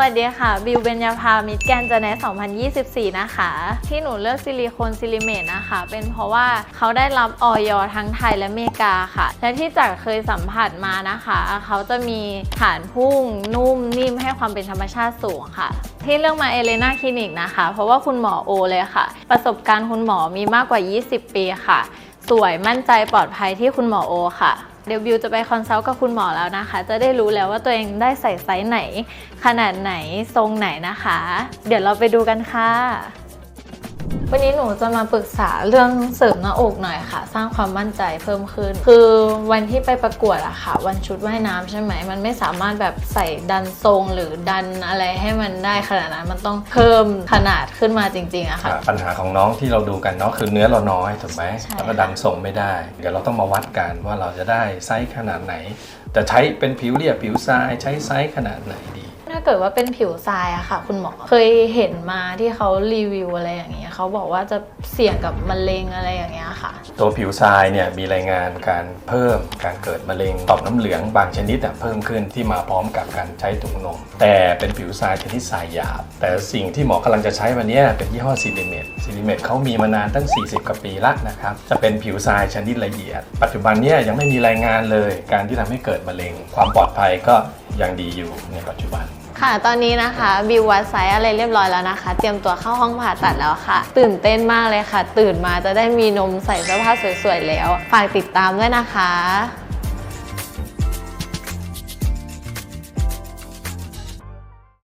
วัสดีค่ะ บิวเบญญาภา มิตรแกนด์เจเน2024 นะคะ ที่หนูเลือกซิลิโคนซิลิเมตนะคะ เป็นเพราะว่าเขาได้รับออยทั้งไทยและอเมริกาค่ะ และที่จากเคยสัมผัสมานะคะ เขาจะมีฐานพุ่ง นุ่มนิ่มให้ความเป็นธรรมชาติสูงค่ะ ที่เลือกมาเอเลนาคลินิกนะคะ เพราะว่าคุณหมอโอเลยค่ะ ประสบการณ์คุณหมอมีมากกว่า 20 ปีค่ะ สวยมั่นใจปลอดภัยที่คุณหมอโอค่ะ เดี๋ยวบิวจะไปคอนซัลท์กับคุณหมอแล้วนะคะ จะได้รู้แล้วว่าตัวเองได้ใส่ไซส์ไหน ขนาดไหนทรงไหนนะคะ เดี๋ยวเราไปดูกันค่ะ วันนี้หนูจะมาปรึกษาเรื่องเสริมหน้าอกหน่อยค่ะ สร้างความมั่นใจเพิ่มขึ้น คือวันที่ไปประกวดอะค่ะ วันชุดว่ายน้ำใช่ไหม มันไม่สามารถแบบใส่ดันทรงหรือดันอะไรให้มันได้ขนาดนั้น มันต้องเพิ่มขนาดขึ้นมาจริงๆอะค่ะ ปัญหาของน้องที่เราดูกันเนาะคือเนื้อเราน้อยถูกไหมใช่แล้วก็ดันส่งไม่ได้ เดี๋ยวเราต้องมาวัดกันว่าเราจะได้ไซส์ขนาดไหนจะใช้เป็นผิวเรียบผิวทรายใช้ไซส์ขนาดไหนดีถ้าเกิดว่าเป็นผิวทรายอะค่ะ คุณหมอเคยเห็นมาที่เขารีวิวอะไรอย่างเงี้ยเขาบอกว่าจะเสี่ยงกับมะเร็งอะไรอย่างเงี้ยค่ะ ตัวผิวทรายเนี่ยมีรายงานการเพิ่มการเกิดมะเร็งต่อมน้ำเหลืองบางชนิดอะเพิ่มขึ้นที่มาพร้อมกับการใช้ถุงนม แต่เป็นผิวทรายชนิดทรายหยาบ แต่สิ่งที่หมอกำลังจะใช้วันเนี้ยเป็นยี่ห้อซิลิเมตซิลิเมตเขามีมานานตั้ง 40 กว่าปีละนะครับจะเป็นผิวทรายชนิดละเอียด ปัจจุบันเนี้ยยังไม่มีรายงานเลย การที่ทำให้เกิดมะเร็ง ความปลอดภัยก็ยังดีอยู่ในปัจจุบัน ค่ะ ตอนนี้นะคะบิววัดไซส์อะไรเรียบร้อยแล้วนะคะ เตรียมตัวเข้าห้องผ่าตัดแล้วค่ะ ตื่นเต้นมากเลยค่ะ ตื่นมาจะได้มีนมใส่เสื้อผ้าสวยๆแล้ว ฝากติดตามด้วยนะคะ